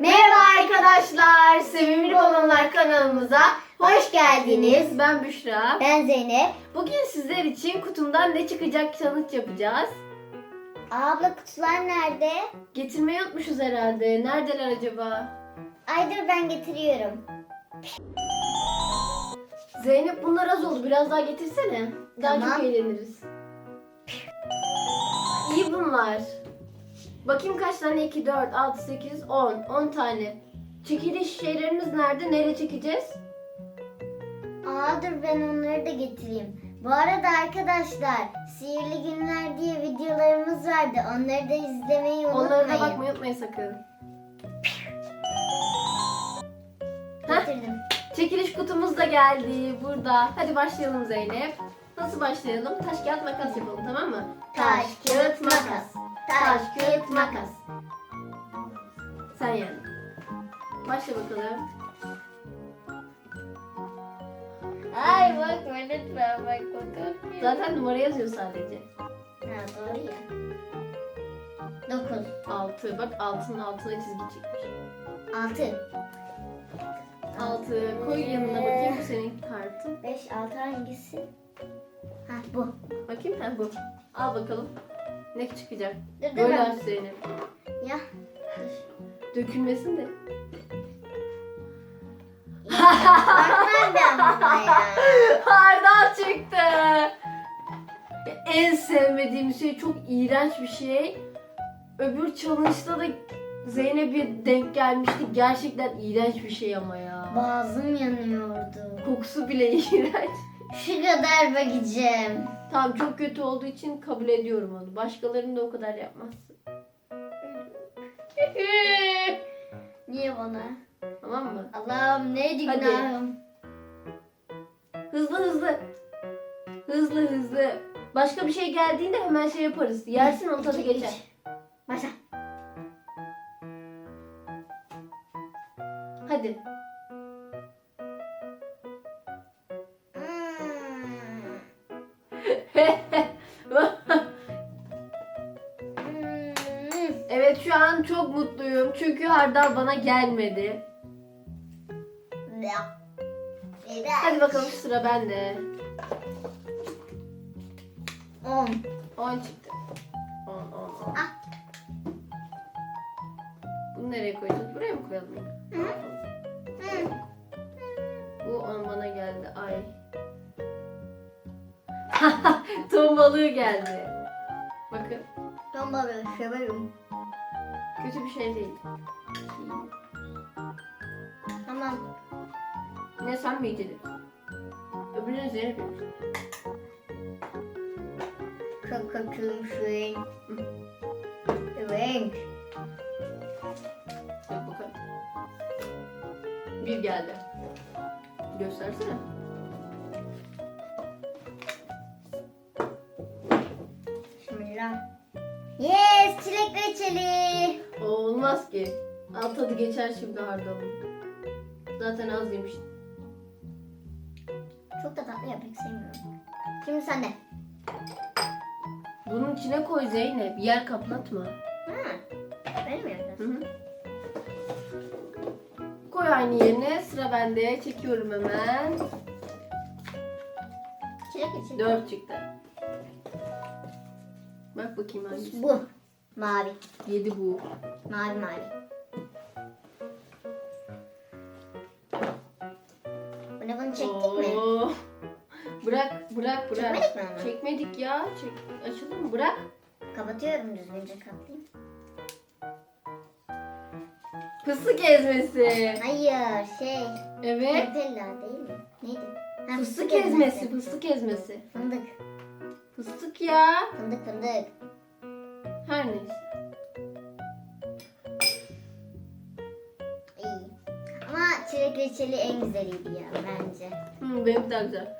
Merhaba arkadaşlar, Sevimli Balonlar kanalımıza hoş geldiniz. Ben Büşra. Ben Zeynep. Bugün sizler için kutumdan ne çıkacak challenge yapacağız. Abla kutular nerede? Getirmeyi unutmuşuz herhalde. Neredeler acaba? Ay dur ben getiriyorum. Zeynep bunlar az oldu. Biraz daha getirsene. Daha Tamam. çok eğleniriz. İyi bunlar. Bakayım kaç tane? 2, 4, 6, 8, 10. 10 tane. Çekiliş şeylerimiz nerede? Nereye çekeceğiz? Aa dur ben onları da getireyim. Bu arada arkadaşlar sihirli günler diye videolarımız vardı. Onları da izlemeyi unutmayın. Onlara da bakmayı unutmayın sakın. Getirdim. çekiliş kutumuz da geldi burada. Hadi başlayalım Zeynep. Nasıl başlayalım? Taş kağıt makas yapalım tamam mı? Taş, kağıt, makas. Taş kağıt makas. Sen yani. Başla bakalım. Ay bakma lütfen bakma korkmuyorum. Zaten numara yazıyor sadece. Ha doğru ya. Dokuz. 6. Bak altının altına çizgi çekmiş. Altı. 6. Koy yanına bakayım bu senin kartın. Beş, altı hangisi? Ha bu. Bakayım ha bu. Al bakalım. Ne çıkacak? Dur Böyle aç Zeynep. Ya. Dökülmesin de. Bakmam ben buna ya. Hardal çıktı. En sevmediğim şey çok iğrenç bir şey. Öbür challenge'da da Zeynep'e denk gelmişti. Gerçekten iğrenç bir şey ama ya. Boğazım yanıyordu. Kokusu bile iğrenç. Şu kadar bakacağım. Tamam çok kötü olduğu için kabul ediyorum onu. Başkalarının da o kadar yapmazsın. Niye bana? Tamam mı? Allah'ım neydi Hadi. günahım? Hızlı hızlı. Hızlı hızlı. Başka bir şey geldiğinde hemen şey yaparız. Yersin onun tadı geçer. Mutluyum. Çünkü hardal bana gelmedi. Hadi bakalım sıra bende. On. 10 çıktı. 10 10 10. Ah. Bunu nereye koyacağız? Buraya mı koyalım? Hı. Hı. Bu 10 bana geldi. Ay. Ton balığı geldi. Bakın. Ben balığı severim. Kötü bir şey değil. Tamam. Ne sen mi yedin? Öbürünü Zeynep yemiş. Çok kötüymüşsün. Evet. Bak bakalım. Bir geldi. Göstersene. Ki. Alt tadı geçer şimdi hardalın. Zaten az yemiş. Çok da tatlı ya pek sevmiyorum. Şimdi sen de. Bunun içine koy Zeynep. Yer kaplatma. Ha. Benim Hı hı. Koy aynı yerine. Sıra bende. Çekiyorum hemen. Çilek reçeli. Dört çıktı. Bak bakayım hangisi. Bu. Mavi. Yedi bu. Mavi mavi. Bu ne bunu çektik mi? Oo. Bırak, bırak, bırak. Çekmedik mi onu? Çekmedik ya. Çek. Açıldı mı? Bırak. Kapatıyorum düzgünce katlayayım. Fıstık ezmesi. Hayır şey. Evet. Nutella değil mi? Neydi? Ha, Fıstık ezmesi, fıstık ezmesi. Fındık. Fıstık ya. Fındık fındık. Her neyse. İyi. Ama çilek reçeli en güzeliydi ya bence. Hı, benim daha güzel.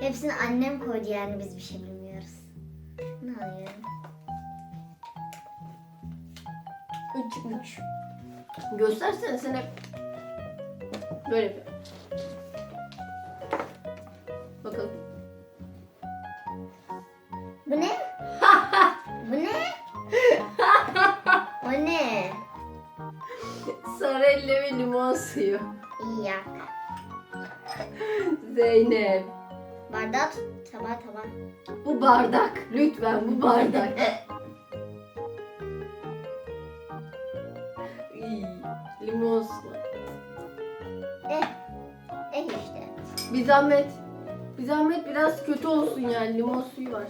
Hepsini annem koydu yani biz bir şey bilmiyoruz. Ne alıyorum? Üç çıkmış. Göstersene sen hep böyle yapıyor. Sarelle ve limon suyu. İyi ya. Zeynep. Bardağı tut. Tabağı tabağı. Bu bardak. Lütfen bu bardak. İyi, limon suyu. Eh. Eh işte. Bir zahmet. Bir zahmet biraz kötü olsun yani limon suyu var.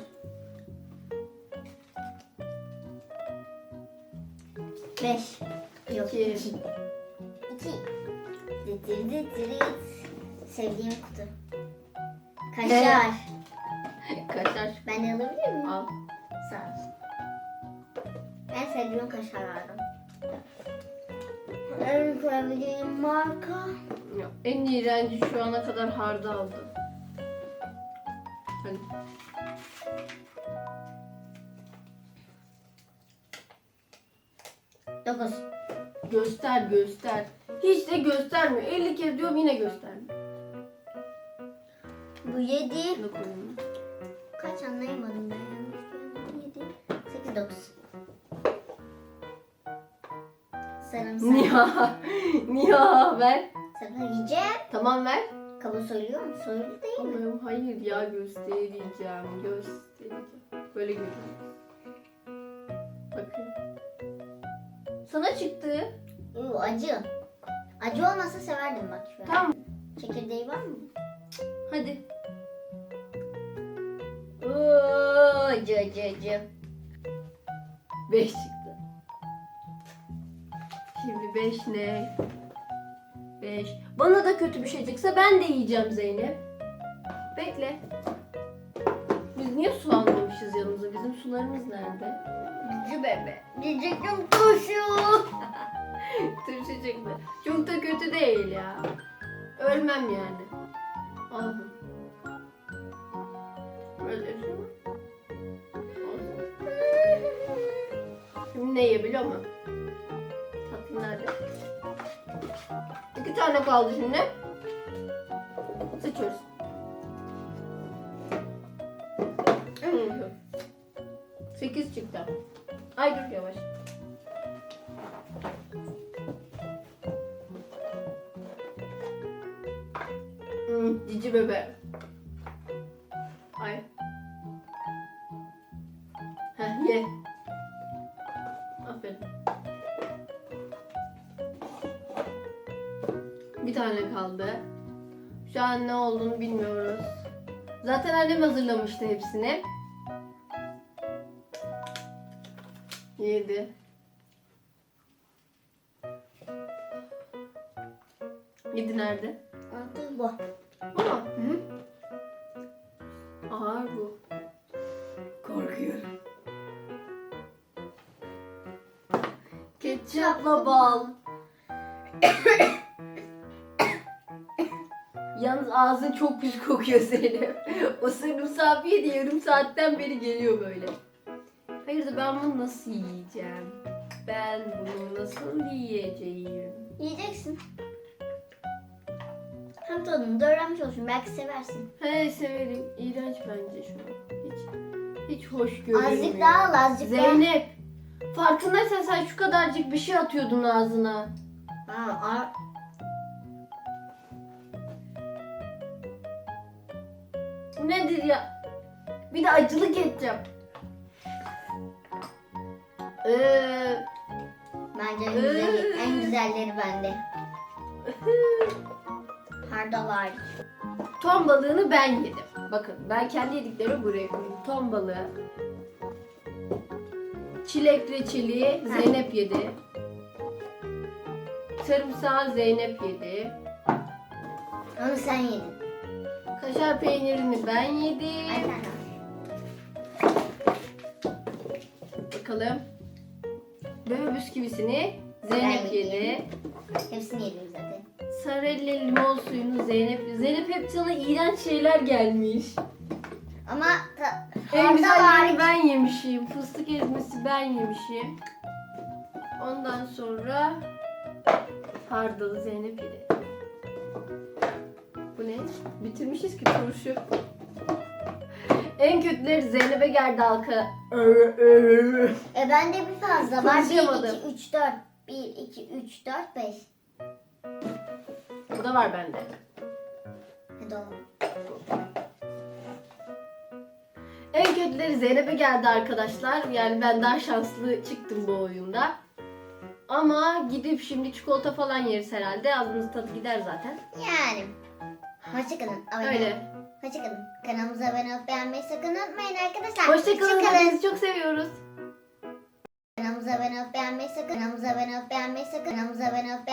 Beş. Yok. İki. Dıtır dıtır. Sevdiğim kutu. Kaşar. Kaşar. Ben de alabilir miyim? Al. Sağ ol. En sevdiğim kaşarlardan. En sevdiğim marka. Ya, En iğrenci şu ana kadar hardaldı. Hadi. Dokuz. Göster göster. Hiç de göstermiyor. 50 kez diyorum yine göstermiyor. Bu yedi. Şunu koyayım. Kaç anlayamadım ben yanlış gördüm. Yedi. Sekiz dokuz. Sarımsak. Niha. Niha ver. Sana yiyeceğim. Tamam ver. Kabuğu soyuyor mu? Soyulu değil mi? Allah'ım hayır ya göstereceğim. Göstereceğim. Böyle görüyorum. Bakın. Sana çıktı. Uu, acı. Acı olmasa severdim bak şu an. Tamam. Çekirdeği var mı? Hadi. Oo, acı acı acı. 5 çıktı. Şimdi 5 ne? 5. Bana da kötü bir şey çıksa ben de yiyeceğim Zeynep. Bekle. Biz niye su almamışız yanımıza? Bizim sularımız nerede? Cici bebe. Cicicim turşu. Turşu çıktı. Çok kötü değil ya. Ölmem yani. Ölürüm. Olsun. Şimdi ne yiyebiliyor mu? Tatlı nerede? İki tane kaldı şimdi. Seçiyoruz. Sekiz çıktı. Ay dur yavaş. Hmm, cici bebe. Ay. Heh, ye. Aferin. Bir tane kaldı. Şu an ne olduğunu bilmiyoruz. Zaten annem hazırlamıştı hepsini. Yedi. Yedi nerede? Altı bu. Bu mu? Ağır bu. Korkuyorum. Ketçapla bal. Yalnız ağzın çok pis kokuyor Zeynep. O sarımsağı yedi yarım saatten beri geliyor böyle. Hayır da ben bunu nasıl yiyeceğim? Ben bunu nasıl yiyeceğim? Yiyeceksin. Hem tadını da öğrenmiş olursun. Belki seversin. He severim. İğrenç bence şu an. Hiç, hiç hoş görünmüyor. Azıcık daha al azıcık daha. Zeynep. Farkındaysan sen şu kadarcık bir şey atıyordun ağzına. Ha, a- Bu nedir ya? Bir de acılık edeceğim. Ee, Bence en, güzeli, en güzelleri bende. Hariç. ton balığını ben yedim. Bakın ben kendi yediklerimi buraya koydum. Ton balığı. Çilek reçeli Zeynep yedi. Sarımsağı Zeynep yedi. Onu sen yedin. Kaşar peynirini ben Ay yedim. al. Bakalım. Bebe bisküvisini Zeynep Ben yedim. yedi. Hepsini yedim zaten. Sarelle limon suyunu Zeynep. Zeynep hep sana iğrenç şeyler gelmiş. Ama ta, En hardal hariç. ben yemişim. Fıstık ezmesi ben yemişim. Ondan sonra hardalı Zeynep yedi. Bu ne? Bitirmişiz ki turşu. En kötüleri Zeynep'e geldi halka. E bende bir fazla var. 1, Konuşamadım. 2, 3, 4. 1, 2, 3, 4, 5. Bu da var bende. Hadi oğlum. En kötüleri Zeynep'e geldi arkadaşlar. Yani ben daha şanslı çıktım bu oyunda. Ama gidip şimdi çikolata falan yeriz herhalde. Ağzımız tadı gider zaten. Yani. Hoşçakalın. Abone Öyle. olun. Hoşçakalın. Kanalımıza abone olup beğenmeyi sakın unutmayın arkadaşlar. Hoşçakalın. Sizi çok seviyoruz. Kanalımıza abone olup beğenmeyi sakın. Kanalımıza abone olup beğenmeyi sakın. Kanalımıza abone olup beğenmeyi